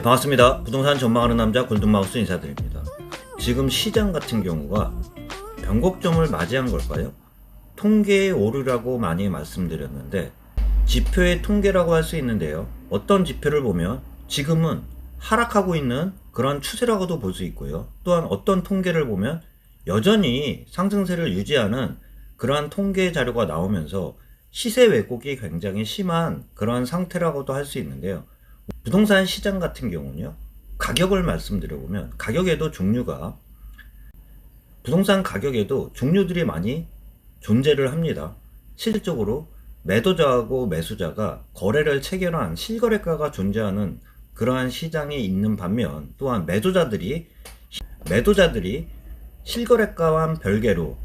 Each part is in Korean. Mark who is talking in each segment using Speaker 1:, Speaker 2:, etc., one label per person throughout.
Speaker 1: 네, 반갑습니다. 부동산 전망하는 남자 골든마우스 인사드립니다. 지금 시장 같은 경우가 변곡점을 맞이한 걸까요? 통계의 오류라고 많이 말씀드렸는데 지표의 통계라고 할 수 있는데요. 어떤 지표를 보면 지금은 하락하고 있는 그런 추세라고도 볼 수 있고요. 또한 어떤 통계를 보면 여전히 상승세를 유지하는 그러한 통계 자료가 나오면서 시세 왜곡이 굉장히 심한 그러한 상태라고도 할 수 있는데요. 부동산 시장 같은 경우는요. 가격을 말씀드려보면 가격에도 종류가 부동산 가격에도 종류들이 많이 존재를 합니다. 실질적으로 매도자하고 매수자가 거래를 체결한 실거래가가 존재하는 그러한 시장이 있는 반면 또한 매도자들이 매도자들이 실거래가와 별개로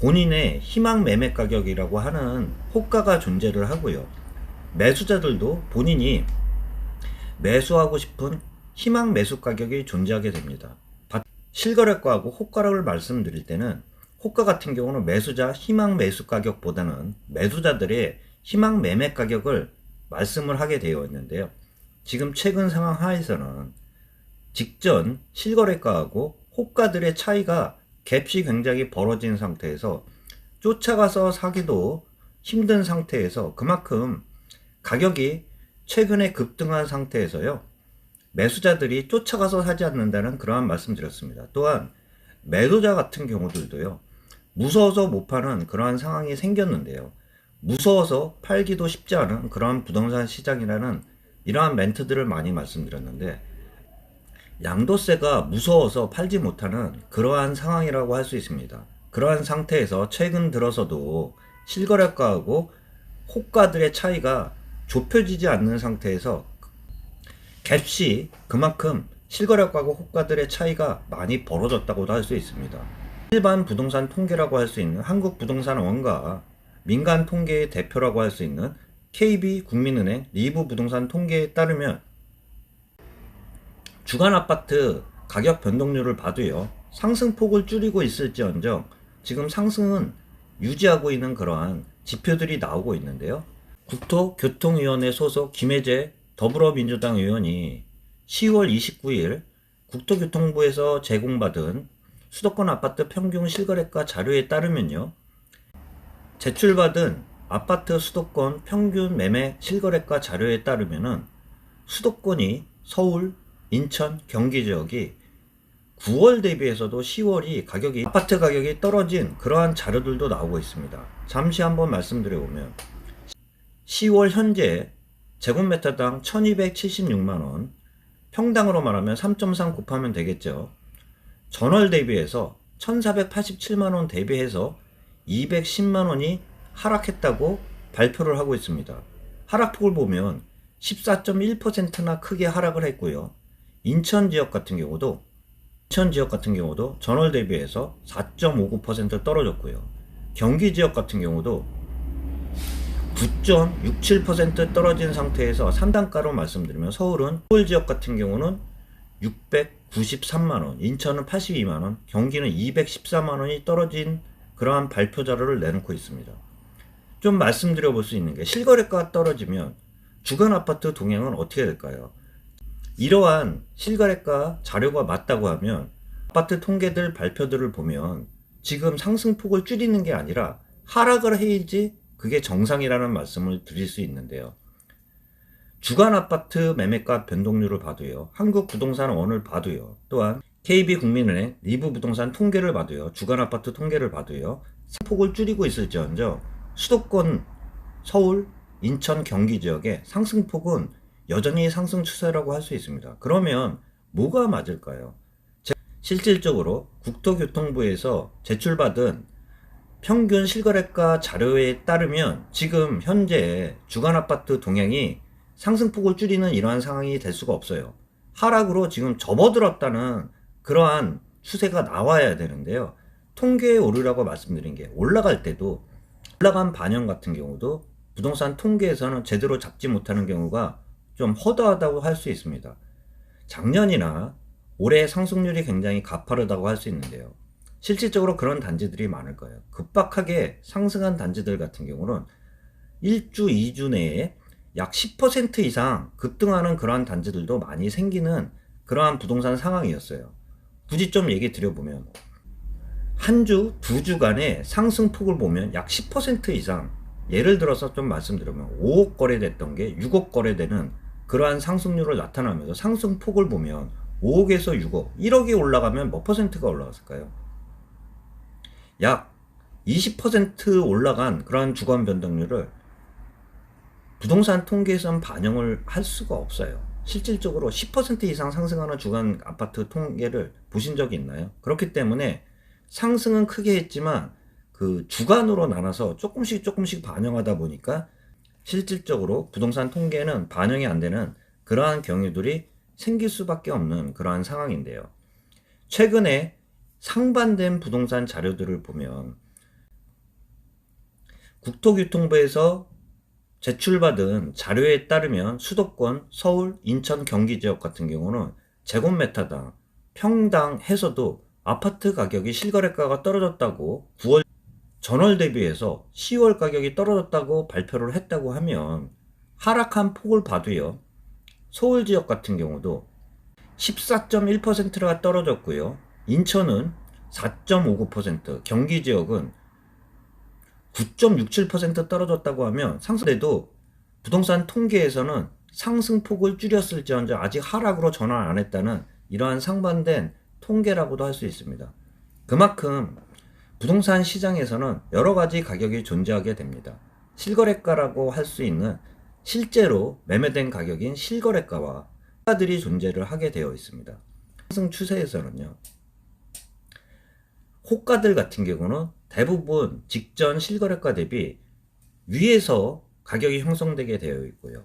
Speaker 1: 본인의 희망 매매 가격이라고 하는 호가가 존재를 하고요. 매수자들도 본인이 매수하고 싶은 희망 매수 가격이 존재하게 됩니다. 실거래가하고 호가를 말씀드릴 때는 호가 같은 경우는 매수자 희망 매수 가격보다는 매수자들의 희망 매매 가격을 말씀을 하게 되어 있는데요. 지금 최근 상황 하에서는 직전 실거래가하고 호가들의 차이가 갭이 굉장히 벌어진 상태에서 쫓아가서 사기도 힘든 상태에서 그만큼 가격이 최근에 급등한 상태에서요. 매수자들이 쫓아가서 사지 않는다는 그러한 말씀 드렸습니다. 또한 매도자 같은 경우들도요. 무서워서 못 파는 그러한 상황이 생겼는데요. 무서워서 팔기도 쉽지 않은 그러한 부동산 시장이라는 이러한 멘트들을 많이 말씀드렸는데 양도세가 무서워서 팔지 못하는 그러한 상황이라고 할 수 있습니다. 그러한 상태에서 최근 들어서도 실거래가하고 호가들의 차이가 좁혀지지 않는 상태에서 갭시 그만큼 실거래가하고 호가들의 차이가 많이 벌어졌다고도 할 수 있습니다. 일반 부동산 통계라고 할 수 있는 한국 부동산원과 민간 통계의 대표라고 할 수 있는 KB 국민은행 리브 부동산 통계에 따르면 주간 아파트 가격 변동률을 봐도요 상승폭을 줄이고 있을지언정 지금 상승은 유지하고 있는 그러한 지표들이 나오고 있는데요. 국토교통위원회 소속 김혜재 더불어민주당 의원이 10월 29일 국토교통부에서 제공받은 수도권 아파트 평균 실거래가 자료에 따르면요. 제출받은 아파트 수도권 평균 매매 실거래가 자료에 따르면은 수도권이 서울, 인천, 경기 지역이 9월 대비해서도 10월이 가격이 아파트 가격이 떨어진 그러한 자료들도 나오고 있습니다. 잠시 한번 말씀드려 보면 10월 현재 제곱미터당 1276만 원, 평당으로 말하면 3.3 곱하면 되겠죠. 전월 대비해서 1487만 원 대비해서 210만 원이 하락했다고 발표를 하고 있습니다. 하락폭을 보면 14.1%나 크게 하락을 했고요. 인천 지역 같은 경우도 인천 지역 같은 경우도 전월 대비해서 4.59% 떨어졌고요. 경기 지역 같은 경우도 9.67% 떨어진 상태에서 산단가로 말씀드리면 서울은 서울 지역 같은 경우는 693만 원, 인천은 82만 원, 경기는 214만 원이 떨어진 그러한 발표 자료를 내놓고 있습니다. 좀 말씀드려 볼 수 있는 게 실거래가가 떨어지면 주간 아파트 동향은 어떻게 될까요? 이러한 실거래가 자료가 맞다고 하면 아파트 통계들 발표들을 보면 지금 상승폭을 줄이는 게 아니라 하락을 해야지 그게 정상이라는 말씀을 드릴 수 있는데요. 주간 아파트 매매가 변동률을 봐도요. 한국 부동산 원을 봐도요. 또한 KB국민은행 리브 부동산 통계를 봐도요. 주간 아파트 통계를 봐도요. 상폭을 줄이고 있을지언정 수도권 서울, 인천, 경기 지역의 상승폭은 여전히 상승 추세라고 할 수 있습니다. 그러면 뭐가 맞을까요? 실질적으로 국토교통부에서 제출받은 평균 실거래가 자료에 따르면 지금 현재 주간 아파트 동향이 상승폭을 줄이는 이러한 상황이 될 수가 없어요. 하락으로 지금 접어들었다는 그러한 추세가 나와야 되는데요. 통계에 오르라고 말씀드린 게 올라갈 때도 올라간 반영 같은 경우도 부동산 통계에서는 제대로 잡지 못하는 경우가 좀 허다하다고 할 수 있습니다. 작년이나 올해 상승률이 굉장히 가파르다고 할 수 있는데요. 실질적으로 그런 단지들이 많을 거예요. 급박하게 상승한 단지들 같은 경우는 1주, 2주 내에 약 10% 이상 급등하는 그러한 단지들도 많이 생기는 그러한 부동산 상황이었어요. 굳이 좀 얘기 드려보면 한 주, 두 주간의 상승폭을 보면 약 10% 이상 예를 들어서 좀 말씀드리면 5억 거래됐던 게 6억 거래되는 그러한 상승률을 나타나면서 상승폭을 보면 5억에서 6억, 1억이 올라가면 몇 퍼센트가 올라갔을까요? 약 20% 올라간 그러한 주간 변동률을 부동산 통계에선 반영을 할 수가 없어요. 실질적으로 10% 이상 상승하는 주간 아파트 통계를 보신 적이 있나요? 그렇기 때문에 상승은 크게 했지만 그 주간으로 나눠서 조금씩 조금씩 반영하다 보니까 실질적으로 부동산 통계는 반영이 안 되는 그러한 경우들이 생길 수밖에 없는 그러한 상황인데요. 최근에 상반된 부동산 자료들을 보면 국토교통부에서 제출받은 자료에 따르면 수도권, 서울, 인천, 경기 지역 같은 경우는 제곱미터당, 평당 해서도 아파트 가격이 실거래가가 떨어졌다고 9월 전월 대비해서 10월 가격이 떨어졌다고 발표를 했다고 하면 하락한 폭을 봐도요. 서울 지역 같은 경우도 14.1%가 떨어졌고요. 인천은 4.59%, 경기 지역은 9.67% 떨어졌다고 하면 상승돼도 부동산 통계에서는 상승폭을 줄였을지언정 아직 하락으로 전환 안 했다는 이러한 상반된 통계라고도 할 수 있습니다. 그만큼 부동산 시장에서는 여러 가지 가격이 존재하게 됩니다. 실거래가라고 할 수 있는 실제로 매매된 가격인 실거래가와 가들이 존재를 하게 되어 있습니다. 상승 추세에서는요. 호가들 같은 경우는 대부분 직전 실거래가 대비 위에서 가격이 형성되게 되어 있고요.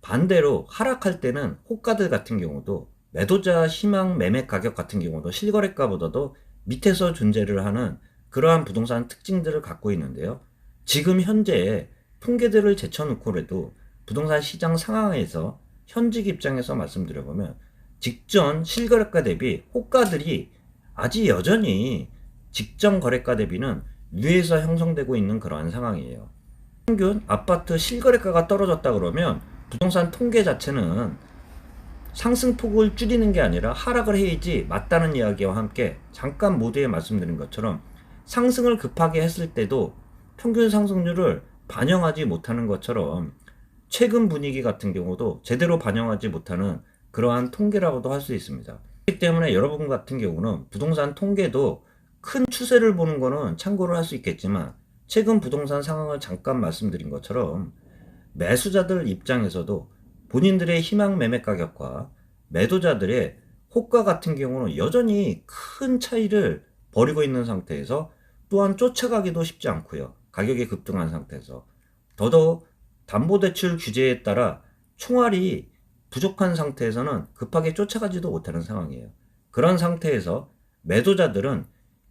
Speaker 1: 반대로 하락할 때는 호가들 같은 경우도 매도자 희망 매매 가격 같은 경우도 실거래가보다도 밑에서 존재를 하는 그러한 부동산 특징들을 갖고 있는데요. 지금 현재 통계들을 제쳐놓고라도 부동산 시장 상황에서 현직 입장에서 말씀드려보면 직전 실거래가 대비 호가들이 아직 여전히 직전 거래가 대비는 위에서 형성되고 있는 그러한 상황이에요. 평균 아파트 실거래가가 떨어졌다 그러면 부동산 통계 자체는 상승폭을 줄이는 게 아니라 하락을 해야지 맞다는 이야기와 함께 잠깐 모두에 말씀드린 것처럼 상승을 급하게 했을 때도 평균 상승률을 반영하지 못하는 것처럼 최근 분위기 같은 경우도 제대로 반영하지 못하는 그러한 통계라고도 할 수 있습니다. 그렇기 때문에 여러분 같은 경우는 부동산 통계도 큰 추세를 보는 거는 참고를 할 수 있겠지만 최근 부동산 상황을 잠깐 말씀드린 것처럼 매수자들 입장에서도 본인들의 희망 매매 가격과 매도자들의 호가 같은 경우는 여전히 큰 차이를 벌이고 있는 상태에서 또한 쫓아가기도 쉽지 않고요. 가격이 급등한 상태에서 더더욱 담보대출 규제에 따라 총알이 부족한 상태에서는 급하게 쫓아가지도 못하는 상황이에요. 그런 상태에서 매도자들은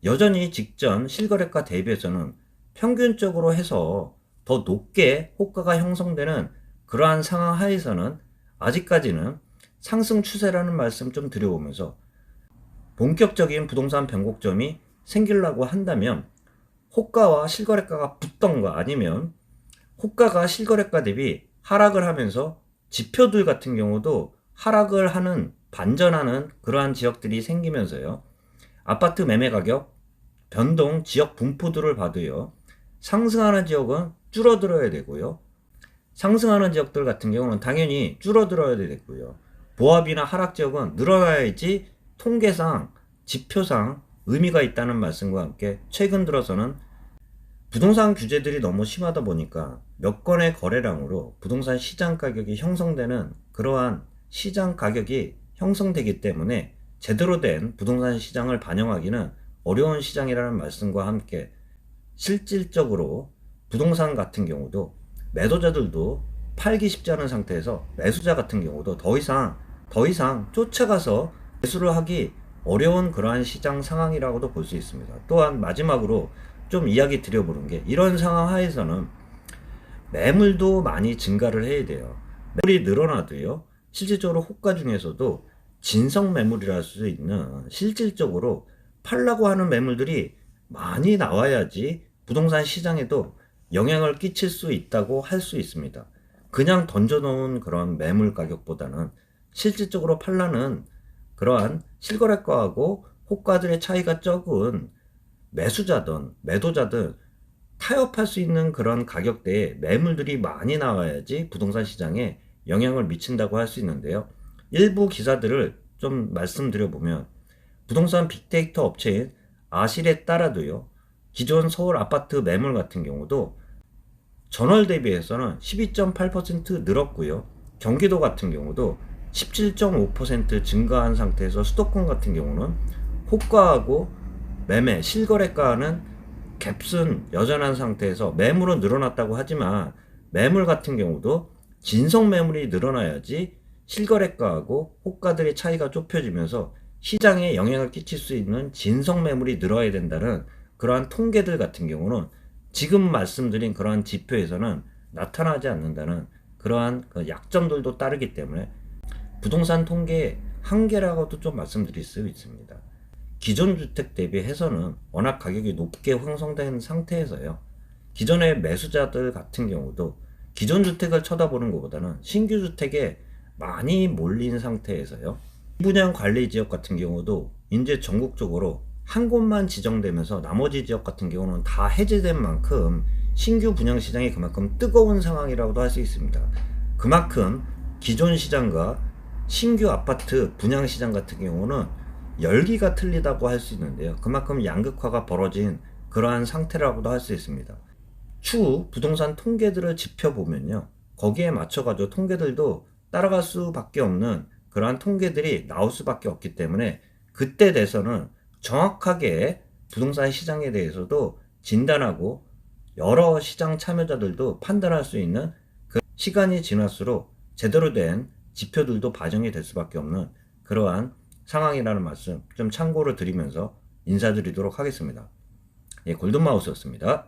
Speaker 1: 여전히 직전 실거래가 대비해서는 평균적으로 해서 더 높게 호가가 형성되는 그러한 상황 하에서는 아직까지는 상승 추세라는 말씀 좀 드려보면서 본격적인 부동산 변곡점이 생기려고 한다면 호가와 실거래가가 붙던가 아니면 호가가 실거래가 대비 하락을 하면서 지표들 같은 경우도 하락을 하는 반전하는 그러한 지역들이 생기면서요. 아파트 매매 가격 변동 지역 분포들을 봐도요. 상승하는 지역은 줄어들어야 되고요. 상승하는 지역들 같은 경우는 당연히 줄어들어야 되고요. 보합이나 하락 지역은 늘어나야지 통계상 지표상 의미가 있다는 말씀과 함께 최근 들어서는 부동산 규제들이 너무 심하다 보니까 몇 건의 거래량으로 부동산 시장 가격이 형성되는 그러한 시장 가격이 형성되기 때문에 제대로 된 부동산 시장을 반영하기는 어려운 시장이라는 말씀과 함께 실질적으로 부동산 같은 경우도 매도자들도 팔기 쉽지 않은 상태에서 매수자 같은 경우도 더 이상 더 이상 쫓아가서 매수를 하기 어려운 그러한 시장 상황이라고도 볼 수 있습니다. 또한 마지막으로 좀 이야기 드려보는 게 이런 상황 하에서는 매물도 많이 증가를 해야 돼요. 매물이 늘어나도요. 실질적으로 호가 중에서도 진성 매물이라 할 수 있는 실질적으로 팔라고 하는 매물들이 많이 나와야지 부동산 시장에도 영향을 끼칠 수 있다고 할 수 있습니다. 그냥 던져놓은 그런 매물 가격보다는 실질적으로 팔라는 그러한 실거래가하고 호가들의 차이가 적은 매수자든 매도자든 타협할 수 있는 그런 가격대에 매물들이 많이 나와야지 부동산 시장에 영향을 미친다고 할 수 있는데요. 일부 기사들을 좀 말씀드려보면 부동산 빅데이터 업체인 아실에 따라도요. 기존 서울 아파트 매물 같은 경우도 전월 대비해서는 12.8% 늘었고요. 경기도 같은 경우도 17.5% 증가한 상태에서 수도권 같은 경우는 호가하고 매매 실거래가는 갭은 여전한 상태에서 매물은 늘어났다고 하지만 매물 같은 경우도 진성 매물이 늘어나야지 실거래가하고 호가들의 차이가 좁혀지면서 시장에 영향을 끼칠 수 있는 진성 매물이 늘어야 된다는 그러한 통계들 같은 경우는 지금 말씀드린 그러한 지표에서는 나타나지 않는다는 그러한 그 약점들도 따르기 때문에 부동산 통계의 한계라고도 좀 말씀드릴 수 있습니다. 기존 주택 대비해서는 워낙 가격이 높게 형성된 상태에서요. 기존의 매수자들 같은 경우도 기존 주택을 쳐다보는 것보다는 신규 주택에 많이 몰린 상태에서요. 분양 관리 지역 같은 경우도 이제 전국적으로 한 곳만 지정되면서 나머지 지역 같은 경우는 다 해제된 만큼 신규 분양 시장이 그만큼 뜨거운 상황이라고도 할 수 있습니다. 그만큼 기존 시장과 신규 아파트 분양 시장 같은 경우는 열기가 틀리다고 할 수 있는데요. 그만큼 양극화가 벌어진 그러한 상태라고도 할 수 있습니다. 추후 부동산 통계들을 지펴보면요. 거기에 맞춰가지고 통계들도 따라갈 수밖에 없는 그러한 통계들이 나올 수밖에 없기 때문에 그때 돼서는 정확하게 부동산 시장에 대해서도 진단하고 여러 시장 참여자들도 판단할 수 있는 그 시간이 지날수록 제대로 된 지표들도 반영이 될 수밖에 없는 그러한 상황이라는 말씀 좀 참고를 드리면서 인사드리도록 하겠습니다. 예, 골든마우스였습니다.